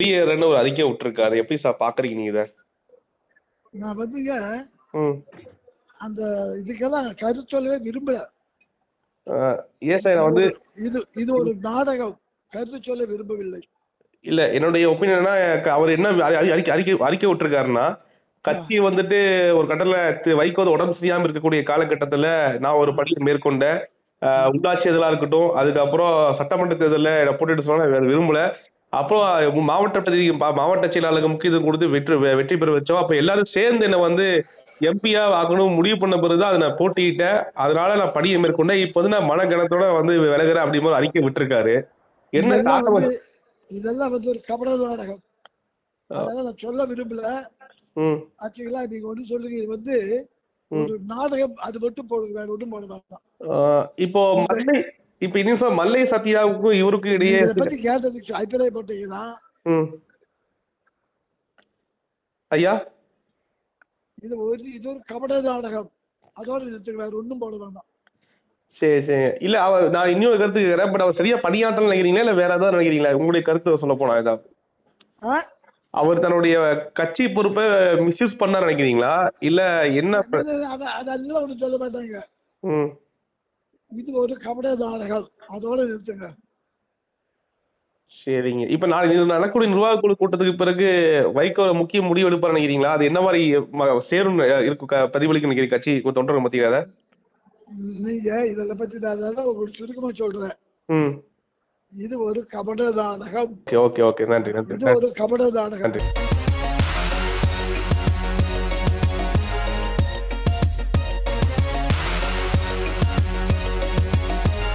வெளியேறன்னு ஒரு அறிக்கை விட்டுருக்காரு எப்படி சார் பாக்குறீங்க நீங்க இதை? நான் வந்துங்க ம். அந்த இதுக்கெல்லாம் கருத்து சொல்லவே விரும்பல. ஏன் சார் நான் வந்து இது இது ஒரு நாடகம். கருத்து சொல்ல விரும்பவில்லை. இல்ல என்னுடைய ஒப்பீனியன்னா அவர் என்ன அறி- அறி- அறிக்கை அறிக்கை அறிக்கை விட்டுருக்காருன்னா கட்சி வந்துட்டு ஒரு கட்டத்தில் வைகோ உடம்பு சரியாம இருக்கக்கூடிய காலகட்டத்துல நான் ஒரு பணியை மேற்கொண்டேன். ஆஹ் உள்ளாட்சி இதெல்லாம் இருக்கட்டும் அதுக்கப்புறம் சட்டமன்ற தேர்தலில் போட்டிட்டு சொன்னா நான் விரும்பல. அப்புறம் மாவட்ட பிரதி மாவட்ட செயலாளருக்கு முக்கியத்துவம் கொடுத்து வெற்றி வெற்றி பெற வச்சோம். அப்போ எல்லாரும் சேர்ந்து என்னை வந்து எம்பியா ஆகணும் முடிவு பண்ண பிறகு தான் அதை நான் போட்டியிட்டேன். அதனால நான் பணியை மேற்கொண்டேன். இப்போ வந்து நான் மனகனத்தோட வந்து விலகுறேன் அப்படிங்கிற ஒரு அறிக்கை விட்டுருக்காரு. என்ன காரணம் வந்து இதெல்லாம் வந்து ஒரு கபட நாடகம். அதனால நான் சொல்ல விரும்பல. ஆச்சுங்களா நீங்க ஒன்று சொல்லுங்க. இது வந்து ஒரு நாடகம் அது மட்டும் போடுங்க. வேற ஒன்றும் போட வேண்டாம். இப்போ மல்லை இப்போ இன்னும் சார் மல்லை சத்யாவுக்கும் இவருக்கும் இடையே பத்தி கேட்டதுக்கு அபிப்பிராயப்பட்டீங்கன்னா. ஐயா? இது ஒரு இது ஒரு கபட நாடகம். அதோட நிறுத்துங்க வேற ஒன்றும் போட வேண்டாம். சரி சரி. இல்ல அவர் நான் இன்னொரு கருத்து கேட்குறேன் பட் அவர் சரியா பணியாற்றல் நினைக்கிறீங்களா இல்ல வேற ஏதாவது நினைக்கிறீங்களா? உங்களுடைய கருத்து சொல்ல போனா ஏதாவது? அவர் தன்னுடைய கட்சி பொறுப்பை மிஸ்யூஸ் பண்ண நினைக்கிறீங்களா? இல்ல என்ன? அதெல்லாம் ஒன்றும் சொல்ல மாட்டாங்க. இது ஒரு கபட நாடகம் அதோட நிறுத்துங்க. சரிங்க. இப்போ நாளைக்கு இது நடக்கக்கூடிய நிர்வாக குழு கூட்டத்துக்கு பிறகு வைகோ முக்கிய முடிவு எடுப்பார் நினைக்கிறீங்களா? அது என்ன மாதிரி சேரும் இருக்கு க- பிரதிபலிக்கும் நினைக்கிறீங்க கட்சி தொண்டர்கள் மத்தியில் நீங்க இதை பத்தி நான் உங்களுக்கு சுருக்கமா சொல்றேன். ம். இது ஒரு கபட நாடகம் ஓகே ஓகே. நன்றி நன்றி. இது ஒரு கபட நாடகம் நன்றி.